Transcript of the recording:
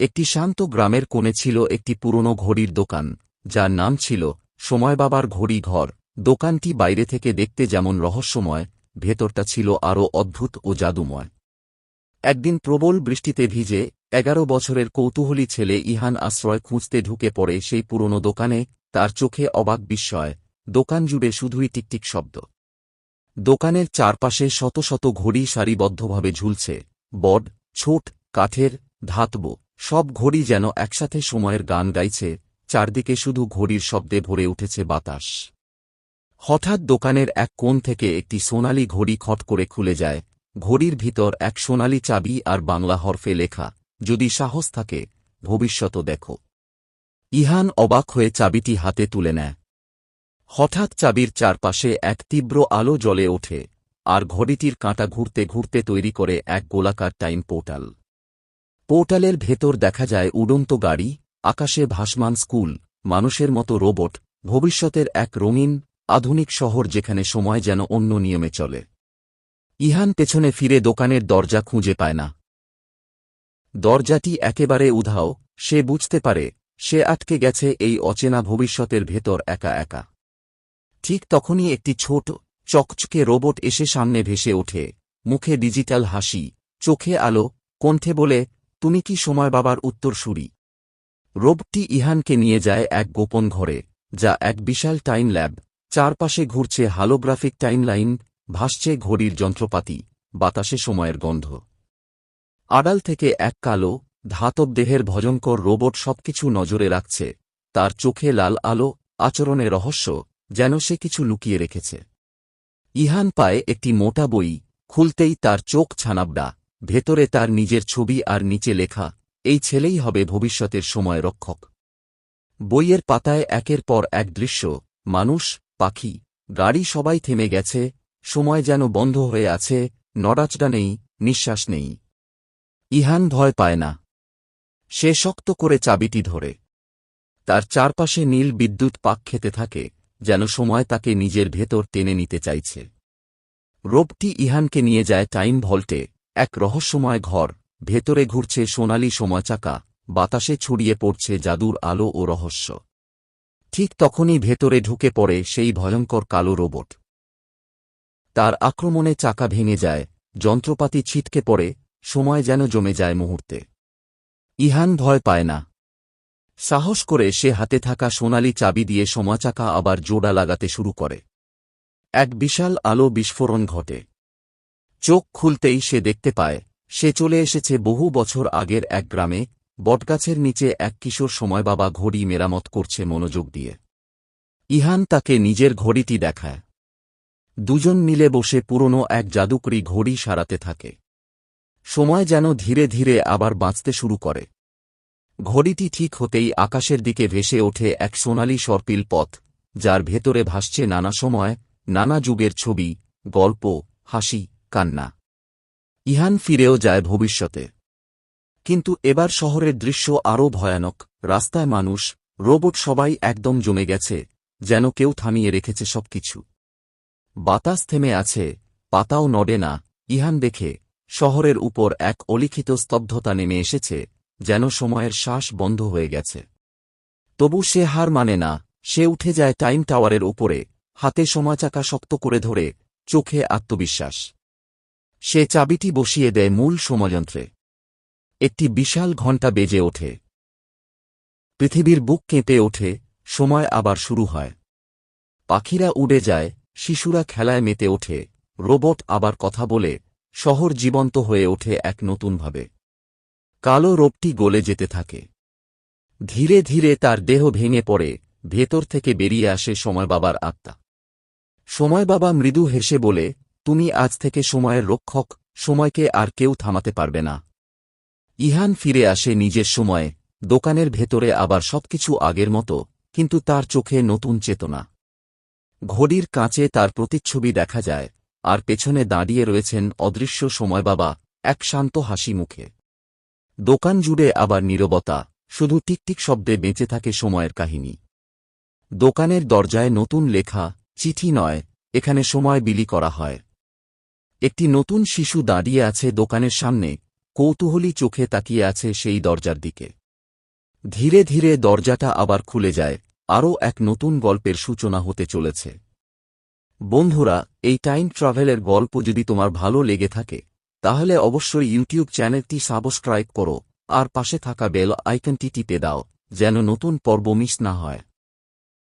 একটি শান্ত গ্রামের কোণে ছিল একটি পুরনো ঘড়ির দোকান, যার নাম ছিল সময় বাবার ঘড়ি ঘর। দোকানটি বাইরে থেকে দেখতে যেমন রহস্যময়, ভেতরটা ছিল আরও অদ্ভুত ও জাদুময়। একদিন প্রবল বৃষ্টিতে ভিজে এগারো বছরের কৌতূহলী ছেলে ইহান আশ্রয় খুঁজতে ঢুকে পড়ে সেই পুরনো দোকানে, তার চোখে অবাক বিস্ময়। দোকান জুড়ে শুধুই টিকটিক শব্দ। দোকানের চারপাশে শত শত ঘড়ি সারিবদ্ধভাবে ঝুলছে। বড, ছোট, কাঠের, ধাতব। সব ঘড়ি যেন একসাথে সময়ের গান গাইছে, চারদিকে শুধু ঘড়ির শব্দে ভরে উঠেছে বাতাস। হঠাৎ দোকানের এক কোণ থেকে একটি সোনালি ঘড়ি খট করে খুলে যায়। ঘড়ির ভিতর এক সোনালি চাবি আর বাংলা হরফে লেখা, যদি সাহস থাকে ভবিষ্যৎ দেখো। ইহান অবাক হয়ে চাবিটি হাতে তুলে নেয়। হঠাৎ চাবির চারপাশে এক তীব্র আলো জ্বলে ওঠে, আর ঘড়িটির কাঁটা ঘুরতে ঘুরতে তৈরি করে এক গোলাকার টাইম পোর্টাল পোর্টালের ভেতর দেখা যায় উড়ন্ত গাড়ি, আকাশে ভাসমান স্কুল, মানুষের মতো রোবট, ভবিষ্যতের এক রঙিন, আধুনিক শহর যেখানে সময় যেন অন্য নিয়মে চলে। ইহান পেছনে ফিরে দোকানের দরজা খুঁজে পায় না। দরজাটি একেবারে উধাও, সে বুঝতে পারে, সে আটকে গেছে এই অচেনা ভবিষ্যতের ভেতর একা একা। ঠিক তখনই একটি ছোট, চকচকে রোবট এসে সামনে ভেসে ওঠে, মুখে ডিজিটাল হাসি, চোখে আলো, কণ্ঠে বলে তুমি কি সময় বাবার উত্তর উত্তরসূরি? রোবটি ইহানকে নিয়ে যায় এক গোপন ঘরে, যা এক বিশাল টাইম ল্যাব। চারপাশে ঘুরছে হালোগ্রাফিক টাইমলাইন ভাসছে ঘড়ির যন্ত্রপাতি, বাতাসে সময়ের গন্ধ। আড়াল থেকে এক কালো, ধাতব দেহের ভজঙ্কর রোবট সবকিছু নজরে রাখছে। তার চোখে লাল আলো, আচরণে রহস্য, যেন সে কিছু লুকিয়ে রেখেছে। ইহান পায় একটি মোটা বই, খুলতেই তার চোখ ছানাবডা। ভেতরে তার নিজের ছবি আর নিচে লেখা, এই ছেলেই হবে ভবিষ্যতের সময় রক্ষক। বইয়ের পাতায় একের পর এক দৃশ্য, মানুষ, পাখি, গাড়ি সবাই থেমে গেছে, সময় যেন বন্ধ হয়ে আছে, নড়াচড়া নেই, নিঃশ্বাস নেই। ইহান ভয় পায় না। সে শক্ত করে চাবিটি ধরে। তার চারপাশে নীল বিদ্যুৎ পাক খেতে থাকে, যেন সময় তাকে নিজের ভেতর টেনে নিতে চাইছে। রোবটি ইহানকে নিয়ে যায় টাইম ভল্টে। এক রহস্যময় ঘর, ভেতরে ঘুরছে সোনালি সময়চাকা বাতাসে ছড়িয়ে পড়ছে জাদুর আলো ও রহস্য। ঠিক তখনই ভেতরে ঢুকে পড়ে সেই ভয়ঙ্কর কালো রোবট। তার আক্রমণে চাকা ভেঙে যায়, যন্ত্রপাতি ছিটকে পড়ে, সময় যেন জমে যায় মুহূর্তে। ইহান ভয় পায় না। সাহস করে সে হাতে থাকা সোনালি চাবি দিয়ে সময়চাকা আবার জোড়া লাগাতে শুরু করে। এক বিশাল আলো বিস্ফোরণ ঘটে। চোখ খুলতেই সে দেখতে পায়, সে চলে এসেছে বহু বছর আগের এক গ্রামে, বটগাছের নিচে এক কিশোর সময় বাবা ঘড়ি মেরামত করছে মনোযোগ দিয়ে। ইহান তাকে নিজের ঘড়িটি দেখায়। দুজন মিলে বসে পুরনো এক জাদুকরি ঘড়ি সারাতে থাকে। সময় যেন ধীরে ধীরে আবার বাঁচতে শুরু করে। ঘড়িটি ঠিক হতেই আকাশের দিকে ভেসে ওঠে এক সোনালি সর্পিল পথ, যার ভেতরে ভাসছে নানা সময়, নানা যুগের ছবি, গল্প, হাসি কান্না। ইহান ফিরেও যায় ভবিষ্যতে। কিন্তু এবার শহরের দৃশ্য আরও ভয়ানক। রাস্তায় মানুষ, রোবট সবাই একদম জমে গেছে, যেন কেউ থামিয়ে রেখেছে সবকিছু। বাতাস থেমে আছে, পাতাও নড়ে না। ইহান দেখে, শহরের উপর এক অলিখিত স্তব্ধতা নেমে এসেছে, যেন সময়ের শ্বাস বন্ধ হয়ে গেছে। তবু সে হার মানে না, সে উঠে যায় টাইম টাওয়ারের উপরে, হাতে সময়চাকা শক্ত করে ধরে, চোখে আত্মবিশ্বাস। সে চাবিটি বসিয়ে দেয় মূল সময়যন্ত্রে। একটি বিশাল ঘণ্টা বেজে ওঠে। পৃথিবীর বুক কেঁপে ওঠে, সময় আবার শুরু হয়। পাখিরা উড়ে যায়, শিশুরা খেলায় মেতে ওঠে, রোবট আবার কথা বলে, শহর জীবন্ত হয়ে ওঠে এক নতুনভাবে। কালো রোগটি গলে যেতে থাকে। ধীরে ধীরে তার দেহ ভেঙে পড়ে, ভেতর থেকে বেরিয়ে আসে সময় বাবার আত্মা। সময় বাবা মৃদু হেসে বলে তুমি আজ থেকে সময়ের রক্ষক, সময়কে আর কেউ থামাতে পারবে না। ইহান ফিরে আসে নিজের সময়ে, দোকানের ভেতরে আবার সবকিছু আগের মতো, কিন্তু তার চোখে নতুন চেতনা। ঘড়ির কাঁচে তার প্রতিচ্ছবি দেখা যায়, আর পেছনে দাঁড়িয়ে রয়েছেন অদৃশ্য সময় বাবা, এক শান্ত হাসি মুখে। দোকান জুড়ে আবার নীরবতা, শুধু টিকটিক শব্দে বেঁচে থাকে সময়ের কাহিনী। দোকানের দরজায় নতুন লেখা, চিঠি নয়, এখানে সময় বিলি করা হয়। একটি নতুন শিশু দাঁড়িয়ে আছে দোকানের সামনে, কৌতূহলী চোখে তাকিয়ে আছে সেই দরজার দিকে। ধীরে ধীরে দরজাটা আবার খুলে যায়, আরও এক নতুন গল্পের সূচনা হতে চলেছে। বন্ধুরা, এই টাইম ট্রাভেলের গল্প যদি তোমার ভালো লেগে থাকে, তাহলে অবশ্যই ইউটিউব চ্যানেলটি সাবস্ক্রাইব করো, আর পাশে থাকা বেল আইকনটি টিপে দাও, যেন নতুন পর্ব মিস না হয়।